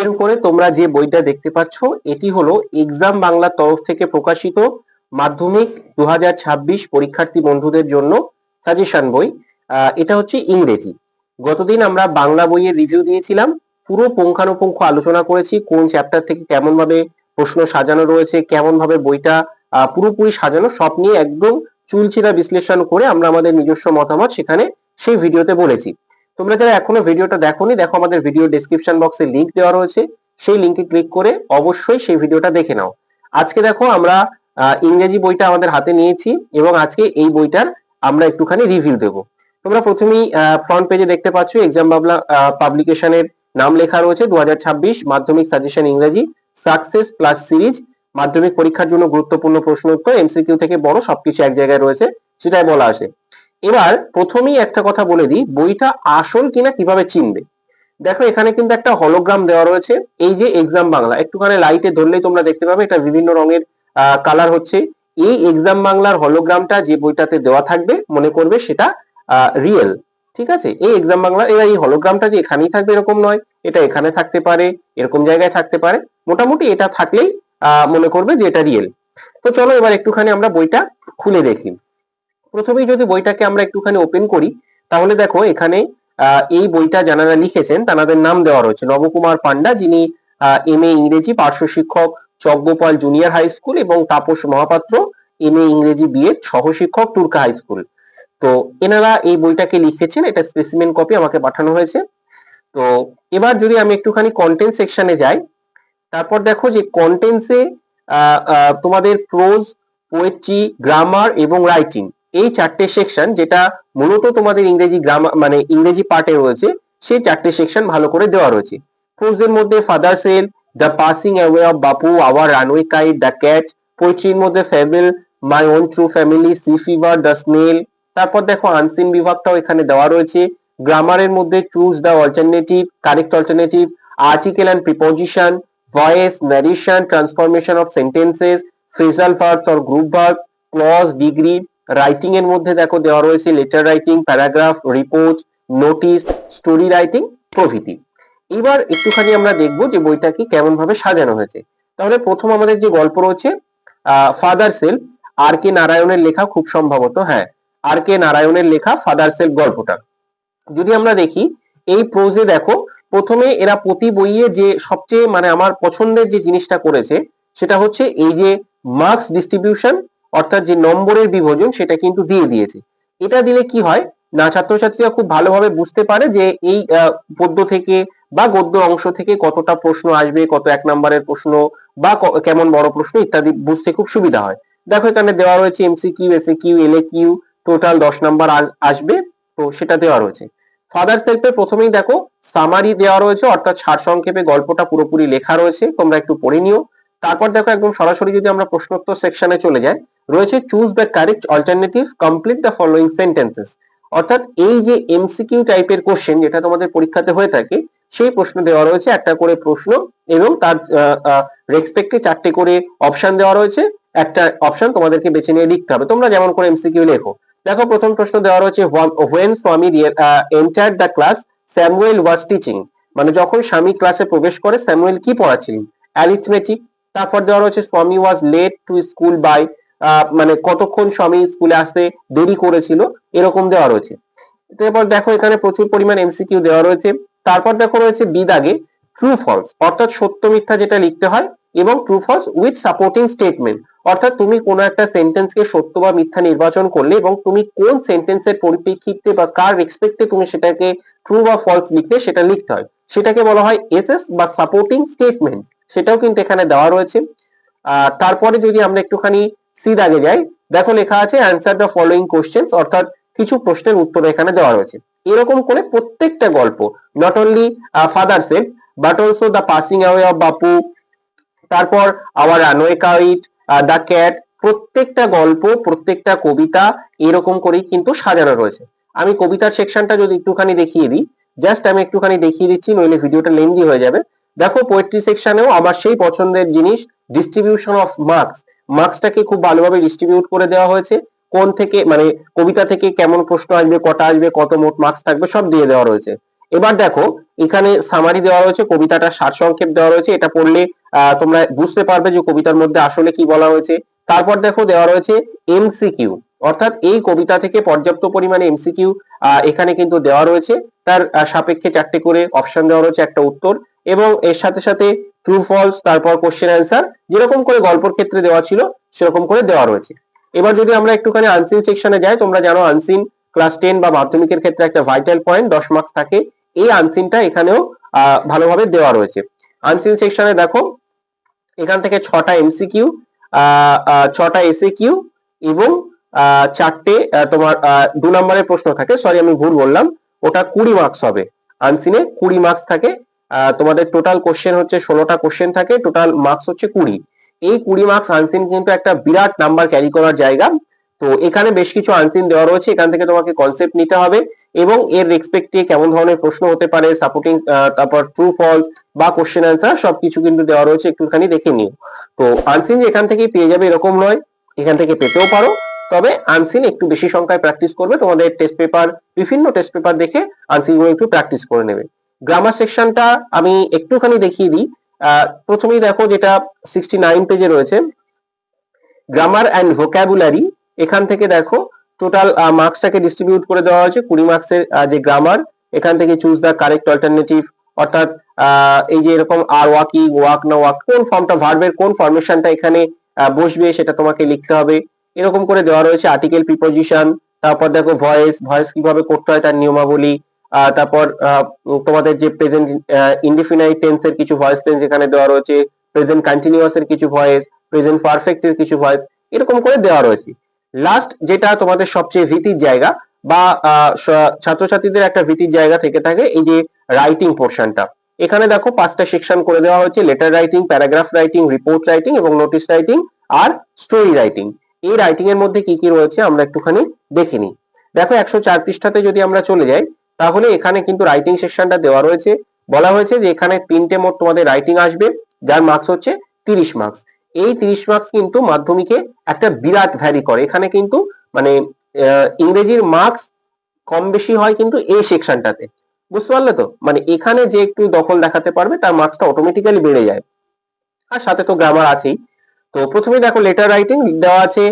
এর উপরে তোমরা যে বইটা দেখতে পাচ্ছ, এটি হলো এক্সাম বাংলার তরফ থেকে প্রকাশিত মাধ্যমিক দু পরীক্ষার্থী বন্ধুদের জন্য সাজেশন বই। এটা হচ্ছে ইংরেজি। গতদিন আমরা বাংলা বইয়ের রিভিউ দিয়েছিলাম। পুরো পুঙ্খানুপুঙ্খ আলোচনা করেছি, কোন চ্যাপ্টার থেকে কেমন ভাবে প্রশ্ন সাজানো রয়েছে কেমন ভাবে বইটা পুরোপুরি সাজানো, সব নিয়ে একদম চুলচেরা বিশ্লেষণ করে আমরা আমাদের নিজস্ব মতামত সেখানে সেই ভিডিওতে বলেছি। তোমরা যারা এখনও ভিডিওটা দেখোনি, দেখো আমাদের ভিডিও ডেসক্রিপশন বক্সে লিংক দেওয়া রয়েছে। সেই লিংকে ক্লিক করে অবশ্যই সেই ভিডিওটা দেখে নাও। আজকে দেখো আমরা ইংরেজি বইটা আমাদের হাতে নিয়েছি এবং আজকে এই বইটার আমরা একটুখানি রিভিউ দেব। তোমরা প্রথমেই ফ্রন্ট পেজে দেখতে পাচ্ছ এক্সাম বাংলা পাবলিকেশনের নাম লেখা রয়েছে দু হাজার ছাব্বিশ, মাধ্যমিক সাজেশন ইংরেজি সাকসেস প্লাস সিরিজ মাধ্যমিক পরীক্ষার জন্য গুরুত্বপূর্ণ প্রশ্ন উত্তর এমসিকিউ থেকে বড় সবকিছু এক জায়গায় রয়েছে, সেটাই বলা আছে। এবার প্রথমেই একটা কথা বলে দিই, বইটা আসল কিনা কীভাবে চিনবে? দেখো, এখানে কিন্তু একটা হলোগ্রাম দেওয়া রয়েছে। এই যে এক্সাম বাংলা, একটুখানি লাইটে ধরলেই তোমরা দেখতে পাবে, এটা বিভিন্ন রঙের কালার হচ্ছে। এই এক্সাম বাংলার হলোগ্রামটা যে বইটাতে দেওয়া থাকবে, মনে করবে সেটা রিয়েল ঠিক আছে? এই এক্সাম বাংলা, এবার এই হলোগ্রামটা যে এখানেই থাকবে এরকম নয়, এটা এখানে থাকতে পারে, এরকম জায়গায় থাকতে পারে। মোটামুটি এটা থাকলেই মনে করবে যে এটা রিয়েল তো চলো এবার একটুখানি আমরা বইটা খুলে দেখি। প্রথমেই যদি বইটাকে আমরা একটুখানি ওপেন করি, তাহলে দেখো এখানে এই বইটা যারা লিখেছেন তাদের নাম দেওয়া রয়েছে। নবকুমার পান্ডা, যিনি এম এ ইংরেজি পার্শ্ব শিক্ষক চকগোপাল জুনিয়র হাই স্কুল এবং তাপস মহাপাত্র, এম এ ইংরেজি বিএড সহশিক্ষক টুরকা হাই স্কুল। তো এনারা এই বইটাকে লিখেছেন, এটা স্পেসিমেন কপি আমাকে পাঠানো হয়েছে। তো এবার যদি আমি একটুখানি কন্টেন্ট সেকশনে যাই, তারপর দেখো যে কন্টেন্টসে তোমাদের প্রোজ পোয়েট্রি গ্রামার এবং রাইটিং এই চারটে সেকশন যেটা মূলত তোমাদের ইংরেজি গ্রামার মানে ইংরেজি পার্টে রয়েছে, সেই চারটে সেকশন ভালো করে দেওয়া রয়েছে। প্রোজের মধ্যে father sell the passing away of Bapu our runaway kite the catch পোয়েট্রির মধ্যে fable my own true family sea fever the snail তারপর দেখো আনসিন বিভাগটাও এখানে দেওয়া রয়েছে। গ্রামারের মধ্যে choose the alternative correct alternative article and preposition voice narration transformation of sentences phrasal verbs or group verb clause degree writing এর মধ্যে দেখো দেওয়া রয়েছে letter writing paragraph report notice story writing প্রভৃতি। এবার একটুখানি আমরা দেখব যে বইটাকে কেমন ভাবে সাজানো হয়েছে। তাহলে প্রথম আমাদের যে গল্প রয়েছে ফাদার সেল আর কে নারায়ণের লেখা খুব সম্ভবত হ্যাঁ আর কে নারায়ণের লেখা ফাদার সেলফ গল্পটা। যদি আমরা দেখি, এই প্রোজে দেখো, প্রথমে এরা প্রতি বইয়ে যে সবচেয়ে মানে আমার পছন্দের যে জিনিসটা করেছে, সেটা হচ্ছে এই যে মার্কস ডিস্ট্রিবিউশন অর্থাৎ যে নম্বরের বিভাজন সেটা কিন্তু দিয়ে দিয়েছে। এটা দিলে কি হয়? না, ছাত্রছাত্রীরা খুব ভালোভাবে বুঝতে পারে যে এই পদ্য থেকে বা গদ্য অংশ থেকে কতটা প্রশ্ন আসবে, কত এক নম্বরের প্রশ্ন বা কেমন বড় প্রশ্ন ইত্যাদি বুঝতে খুব সুবিধা হয়। দেখো এখানে দেওয়া রয়েছে MC Q SA Q L Q total দশ নাম্বার আসবে, তো সেটা দেওয়া রয়েছে। ফাদার সেলফে প্রথমেই দেখো সামারি দেওয়া রয়েছে, অর্থাৎ সারসংক্ষেপে গল্পটা পুরোপুরি লেখা রয়েছে, তোমরা একটু পড়ে নিও। তারপর দেখো একদম সরাসরি যদি আমরা প্রশ্নোত্তর সেকশনে চলে যাই রয়েছে choose the correct alternative complete the following sentences অর্থাৎ এই যে এমসিকিউ টাইপের কোশ্চেন যেটা তোমাদের পরীক্ষাতে হয়ে থাকে, সেই প্রশ্ন দেওয়া রয়েছে একটা করে প্রশ্ন এবং তার রেসপেক্টে চারটে করে অপশন দেওয়া রয়েছে। একটা অপশন তোমাদেরকে বেছে নিয়ে লিখতে হবে। তোমরা যেমন করে এমসিকিউ লেখো। দেখো, প্রথম প্রশ্ন দেওয়া রয়েছে when Swami enter the class Samuel was teaching মানে যখন স্বামী ক্লাসে প্রবেশ করে স্যামুয়েল কি পড়াচ্ছিলেন? অ্যারিথমেটিক তারপর দেওয়া রয়েছে Swami was late to school by মানে কতক্ষণ স্বামী স্কুলে আসতে দেরি করেছিল, এরকম দেওয়া রয়েছে। এরপর দেখো এখানে প্রচুর পরিমাণ এমসিকিউ দেওয়া রয়েছে। তারপর দেখো রয়েছে বিদাগে ট্রু ফলস অর্থাৎ সত্য মিথ্যা যেটা লিখতে হয়, এবং true false with supporting statement অর্থাৎ তুমি কোনো একটা সেন্টেন্সকে সত্য বা মিথ্যা নির্বাচন করলে এবং তুমি কোন সেন্টেন্সের পরিপ্রেক্ষিতে বা কার রেসপেক্টে তুমি সেটাকে ট্রু বা ফলস লিখতে সেটা লিখতে হয়। সেটাকে বলা হয় এসএস বা সাপোর্টিং স্টেটমেন্ট সেটাও কিন্তু এখানে দেওয়া রয়েছে। তারপরে যদি আমরা একটুখানি সি দাগে যাই দেখো লেখা আছে অ্যান্সার দ্য ফলোইং কোশ্চেন্স অর্থাৎ কিছু প্রশ্নের উত্তর এখানে দেওয়া রয়েছে। এরকম করে প্রত্যেকটা গল্প not only father set but also the passing away of Bapu তারপর our runaway kite the cat প্রত্যেকটা গল্প, প্রত্যেকটা কবিতা এরকম করেই কিন্তু সাজানো রয়েছে। আমি কবিতার সেকশনটা যদি একটুখানি দেখিয়ে দিই জাস্ট আমি একটুখানি দেখিয়ে দিচ্ছি, নইলে ভিডিওটা লেন্দি হয়ে যাবে। দেখো পোয়েট্রি সেকশনেও আমার সেই পছন্দের জিনিস ডিস্ট্রিবিউশন অফ মার্কস মার্কসটাকে খুব ভালোভাবে ডিস্ট্রিবিউট করে দেওয়া হয়েছে। কোন থেকে মানে কবিতা থেকে কেমন প্রশ্ন আসবে, কটা আসবে, কত মোট মার্কস থাকবে, সব দিয়ে দেওয়া রয়েছে। এবার দেখো, এখানে সামারি দেওয়া রয়েছে, কবিতাটা সারসংক্ষেপ দেওয়া রয়েছে। এটা পড়লে তোমরা বুঝতে পারবে যে কবিতার মধ্যে আসলে কি বলা হয়েছে। তারপর দেখো, দেওয়া রয়েছে এমসিকিউ অর্থাৎ এই কবিতা থেকে পর্যাপ্ত পরিমাণে এমসিকিউ এখানে কিন্তু দেওয়া রয়েছে। তার সাপেক্ষে চারটে করে অপশন দেওয়া রয়েছে, একটা উত্তর। এবং এর সাথে সাথে ট্রু ফলস তারপর কোশ্চেন অ্যান্সার যেরকম করে গল্পর ক্ষেত্রে দেওয়া ছিল, সেরকম করে দেওয়া রয়েছে। এবার যদি আমরা একটুখানি আনসিন সেকশনে যাই, তোমরা জানো আনসিন ক্লাস টেন বা মাধ্যমিকের ক্ষেত্রে একটা ভাইটাল পয়েন্ট দশ মার্কস থাকে। এই আনসিনটা এখানেও ভালোভাবে দেওয়া রয়েছে। আনসিন সেকশনে দেখো, এখান থেকে ছটা এমসিকিউ ছটা এসএ কিউ এবং চারটে তোমার দু নম্বরের প্রশ্ন থাকে। সরি আমি ভুল বললাম। ওটা কুড়ি মার্কস হবে। আনসিনে কুড়ি মার্কস থাকে। তোমাদের টোটাল কোশ্চেন হচ্ছে ষোলোটা কোশ্চেন থাকে টোটাল মার্কস হচ্ছে কুড়ি। এই কুড়ি মার্কস আনসিন কিন্তু একটা বিরাট নাম্বার ক্যারি করার জায়গা। তো এখানে বেশ কিছু আনসিন দেওয়া রয়েছে, এখান থেকে তোমাকে কনসেপ্ট নিতে হবে এবং এর রেসপেক্টে কেমন ধরনের প্রশ্ন হতে পারে সাপোর্টিং তারপর ট্রু ফলস বা কোশ্চেন অ্যান্সার সবকিছু কিন্তু দেওয়া রয়েছে, একটুখানি দেখে নিও। তো আনসিন এখান থেকেই পেয়ে যাবে এরকম নয়, এখান থেকে পেতেও পারো। তবে আনসিন একটু বেশি সংখ্যায় প্র্যাকটিস করবে, তোমাদের টেস্ট পেপার বিভিন্ন টেস্ট পেপার দেখে আনসিনগুলো একটু প্র্যাকটিস করে নেবে। গ্রামার সেকশনটা আমি একটুখানি দেখিয়ে দিই। প্রথমেই দেখো যেটা সিক্সটি নাইন পেজে রয়েছে। গ্রামার অ্যান্ড ভোক্যাবুলারি এখান থেকে দেখো টোটাল মার্কসটাকে ডিস্ট্রিবিউট করে দেওয়া হয়েছে। কুড়ি মার্কসের যে গ্রামার এখান থেকে চুজ দ্য কারেক্ট অল্টারনেটিভ অর্থাৎ এই যে এরকম আর ওয়াকিং ওয়াক না ওয়াক কোন ফর্মটা ভার্বের কোন ফরমেশনটা এখানে বসবে সেটা তোমাকে লিখতে হবে। এরকম করে দেওয়া রয়েছে আর্টিকেল প্রিপোজিশন তারপর দেখো ভয়েস ভয়েস কীভাবে করতে হয় তার নিয়মাবলী তারপর তোমাদের যে প্রেজেন্ট ইনডিফিনাইট টেন্সের কিছু ভয়েস টেন্স এখানে দেওয়া রয়েছে প্রেজেন্ট কন্টিনিউয়াস এর কিছু ভয়েস প্রেজেন্ট পারফেক্ট এর কিছু ভয়েস এরকম করে দেওয়া রয়েছে। লাস্ট যেটা তোমাদের সবচেয়ে ভীতির জায়গা বা ছাত্রছাত্রীদের একটা ভীতির জায়গা থেকে থাকে, এই যে রাইটিং পোর্শনটা এখানে দেখো পাঁচটা সেকশন করে দেওয়া হয়েছে letter writing paragraph writing report writing এবং নোটিস রাইটিং আর স্টোরি রাইটিং এই রাইটিং এর মধ্যে কি কি রয়েছে আমরা একটুখানি দেখে নিই। দেখো একশো চার পৃষ্ঠাতে যদি আমরা চলে যাই তাহলে এখানে কিন্তু রাইটিং সেকশনটা দেওয়া রয়েছে। বলা হয়েছে যে এখানে তিনটে মোট তোমাদের রাইটিং আসবে, যার মার্কস হচ্ছে তিরিশ মার্কস এই তিরিশ মার্কস কিন্তু মাধ্যমিকে একটা বিরাট ভ্যারি করে। এখানে কিন্তু মানে ইংরেজির মার্কস কম বেশি হয় কিন্তু এই সেকশনটাতে বুঝতে পারলে তো? মানে এখানে যে একটু দখল দেখাতে পারবে, তার মার্কসটা অটোমেটিক্যালি বেড়ে যায়। আর সাথে তো গ্রামার আছেই। তো প্রথমে দেখো লেটার রাইটিং দেওয়া আছে।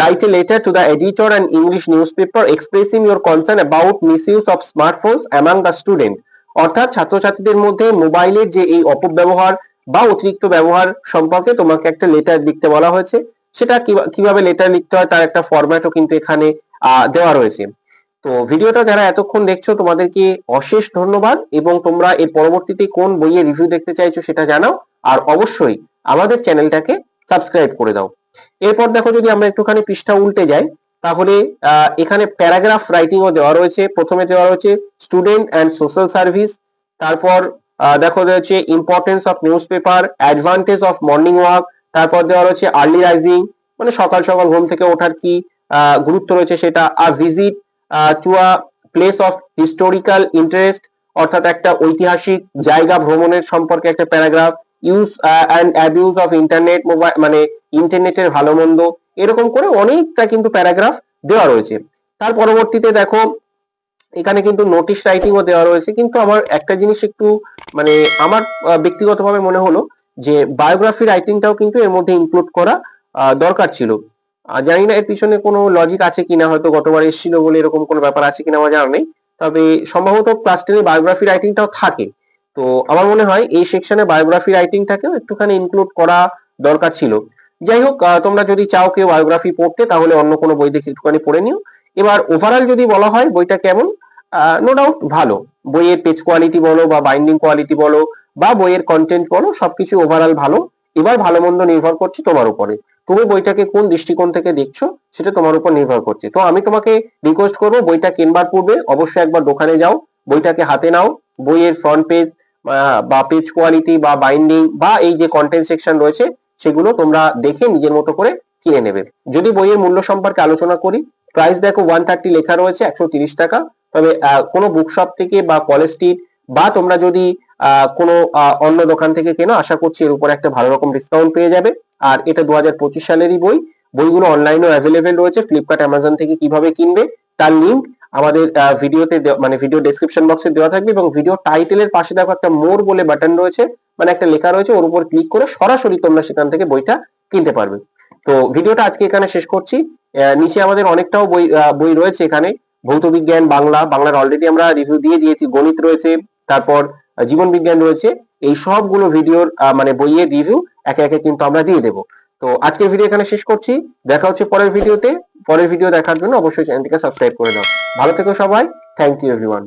Write a letter to the editor and English newspaper expressing your concern about misuse of smartphones among the student অর্থাৎ ছাত্রছাত্রীদের মধ্যে মোবাইলের যে এই অপব্যবহার বা অতিরিক্ত ব্যবহার সম্পর্কে তোমাকে একটা লেটার লিখতে বলা হয়েছে। সেটা কীভাবে লেটার লিখতে হয় তার একটা ফরম্যাটও কিন্তু এখানে দেওয়া রয়েছে। তো ভিডিওটা যারা এতক্ষণ দেখছ, তোমাদেরকে অশেষ ধন্যবাদ এবং তোমরা এর পরবর্তীতে কোন বইয়ের রিভিউ দেখতে চাইছো সেটা জানাও। আর অবশ্যই আমাদের চ্যানেলটাকে সাবস্ক্রাইব করে দাও। এরপর দেখো যদি আমরা একটুখানি পৃষ্ঠা উল্টে যাই, তাহলে এখানে প্যারাগ্রাফ রাইটিংও দেওয়া রয়েছে। প্রথমে দেওয়া রয়েছে স্টুডেন্ট অ্যান্ড সোশ্যাল সার্ভিস তারপর দেখো রয়েছে importance of newspaper advantage of morning walk তারপর দেওয়া রয়েছে আর্লি রাইজিং মানে সকাল সকাল ঘুম থেকে ওঠার কি গুরুত্ব রয়েছে সেটা। A visit to a place of historical interest অর্থাৎ একটা ঐতিহাসিক জায়গা ভ্রমণের সম্পর্কে একটা paragraph use and abuse of internet mobile মানে ইন্টারনেটের ভালো মন্দ, এরকম করে অনেকটা কিন্তু প্যারাগ্রাফ দেওয়া রয়েছে। তার পরবর্তীতে দেখো, এখানে কিন্তু নোটিশ রাইটিংও দেওয়া রয়েছে, কিন্তু আমার একটা জিনিস একটু মানে আমার ব্যক্তিগতভাবে মনে হলো যে বায়োগ্রাফি রাইটিংটাও কিন্তু এর মধ্যে ইনক্লুড করা দরকার ছিল। জানি না এর পিছনে কোনো লজিক আছে কিনা, হয়তো গতবার এসেছিল বলে এরকম কোনো ব্যাপার আছে কিনা আমার জানা নেই। তবে সম্ভবত ক্লাস টেনে বায়োগ্রাফি রাইটিংটাও থাকে। তো আমার মনে হয় এই সেকশনে বায়োগ্রাফি রাইটিংটাকেও একটুখানি ইনক্লুড করা দরকার ছিল। যাই হোক তোমরা যদি চাও কেউ বায়োগ্রাফি পড়তে, তাহলে অন্য কোনো বই দেখে একটুখানি পড়ে নিও। এবার ওভারঅল যদি বলা হয়, বইটা কেমন? নো ডাউট ভালো। বইয়ের পেজ কোয়ালিটি বলো বা বাইন্ডিং কোয়ালিটি বলো বা বইয়ের কন্টেন্ট বলো, সবকিছু ওভারঅল ভালো। এবার ভালো মন্দ নির্ভর করছে তোমার উপরে। তুমি বইটাকে কোন দৃষ্টিকোণ থেকে দেখছ, সেটা তোমার উপর নির্ভর করছে। তো আমি তোমাকে রিকোয়েস্ট করব, বইটা কেনবার পূর্বে অবশ্যই একবার দোকানে যাও, বইটাকে হাতে নাও, বইয়ের ফ্রন্ট পেজ বা পেজ কোয়ালিটি বা বাইন্ডিং বা এই যে কন্টেন্ট সেকশন রয়েছে, সেগুলো তোমরা দেখে নিজের মতো করে কিনে নেবে। যদি বইয়ের মূল্য সম্পর্কে আলোচনা করি প্রাইস দেখো ওয়ান থার্টি লেখা রয়েছে, একশো তিরিশ টাকা। তবে কোনো বুকশপ থেকে বা কলেজ স্ট্রিট বা তোমরা যদি কোনো অন্য দোকান থেকে কেনো, আশা করছি এর উপর একটা ভালো রকম ডিসকাউন্ট পেয়ে যাবে। আর এটা দু হাজার পঁচিশ সালেরই বই। বইগুলো অনলাইনেও অ্যাভেলেবেল রয়েছে ফ্লিপকার্ট অ্যামাজন থেকে কীভাবে কিনবে তার লিঙ্ক আমাদের ভিডিওতে মানে ভিডিও ডেসক্রিপশন বক্সে দেওয়া থাকবে এবং ভিডিও টাইটেলের পাশে দেখো একটা মোর বলে বাটন রয়েছে মানে একটা লেখা রয়েছে, ওর উপর ক্লিক করে সরাসরি তোমরা সেখান থেকে বইটা কিনতে পারবে। তো ভিডিওটা আজকে এখানে শেষ করছি। নিচে আমাদের অনেকটাও বই বই রয়েছে এখানে। ভৌত বিজ্ঞান, বাংলা, বাংলার অলরেডি আমরা রিভিউ দিয়ে দিয়েছি, গণিত রয়েছে, তারপর জীবন বিজ্ঞান রয়েছে। এই সবগুলো ভিডিওর মানে বইয়ের রিভিউ একে একে কিন্তু আমরা দিয়ে দেবো। তো আজকের ভিডিও এখানে শেষ করছি। দেখা হচ্ছে পরের ভিডিওতে পরের ভিডিও দেখার জন্য অবশ্যই চ্যানেলটিকে সাবস্ক্রাইব করে দাও। ভালো থেকো সবাই। Thank you everyone